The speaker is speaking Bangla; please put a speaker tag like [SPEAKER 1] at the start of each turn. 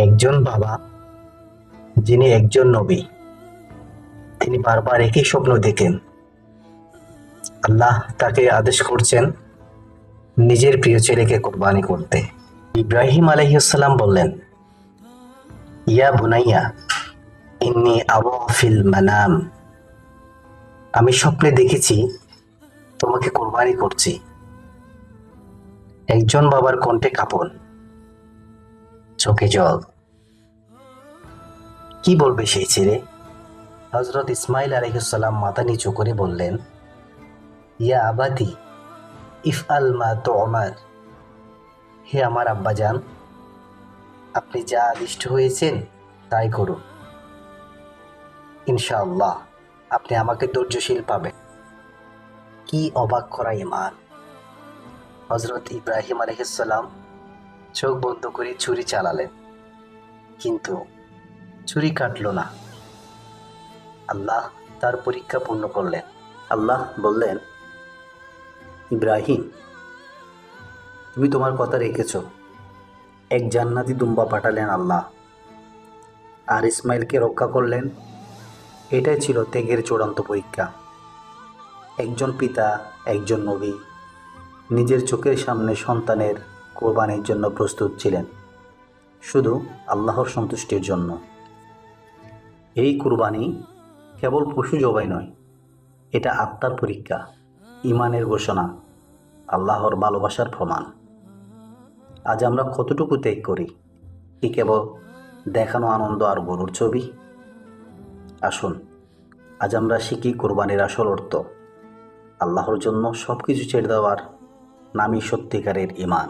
[SPEAKER 1] একজন বাবা, যিনি একজন নবী। তিনি বারবার একই স্বপ্ন দেখেন। আল্লাহ তাকে আদেশ করছেন, নিজের প্রিয় ছেলেকে কোরবানি করতে। ইব্রাহিম আলহিউসাল্লাম বললেন, ইয়া বুনাইয়া, ইন্নি আওয়াফিল মানাম। আমি স্বপ্নে দেখেছি, তোমাকে কোরবানি করছি। একজন বাবার কণ্ঠে কাঁপন। চোখে জল। কি বলবে সেই ছেলে? হজরত ইসমাইল আলহিসাল্লাম মাথা নিচু করে বললেন, ইয়া আবাদি ইফ আল মা তো আমার হে আমার আব্বাজান, আপনি যা আদিষ্ট হয়েছেন তাই করুন। ইনশাআল্লাহ, আপনি আমাকে ধৈর্যশীল পাবেন। কি অবাক করা ইমান। হজরত ইব্রাহিম আলহিসাল্লাম চোখ বন্ধ করে ছুরি চালালেন কিন্তু ছুরি কাটল না। আল্লাহ তার পরীক্ষা পূর্ণ করলেন। আল্লাহ বললেন, ইব্রাহিম, তুমি তোমার কথা রেখেছ। এক জান্নাতি দুম্বা পাঠালেন আল্লাহ। আর ইসমাইলকে রক্ষা করলেন। এটাই ছিল ত্যাগের চূড়ান্ত পরীক্ষা। একজন পিতা, একজন নবী, নিজের চোখের সামনে সন্তানের কোরবানির জন্য প্রস্তুত ছিলেন। শুধু আল্লাহর সন্তুষ্টির জন্য। এই কুরবানি কেবল পশু জবাই নয়, এটা আত্মার পরীক্ষা ইমানের ঘোষণা, আল্লাহর ভালোবাসার প্রমাণ। আজ আমরা কতটুকু ত্যাগ করি, কি কেবল দেখানো আনন্দ আর গরুর ছবি? আসুন, আজ আমরা শিখি কোরবানির আসল অর্থ, আল্লাহর জন্য সব কিছু ছেড়ে দেওয়ার নামই সত্যিকারের ইমান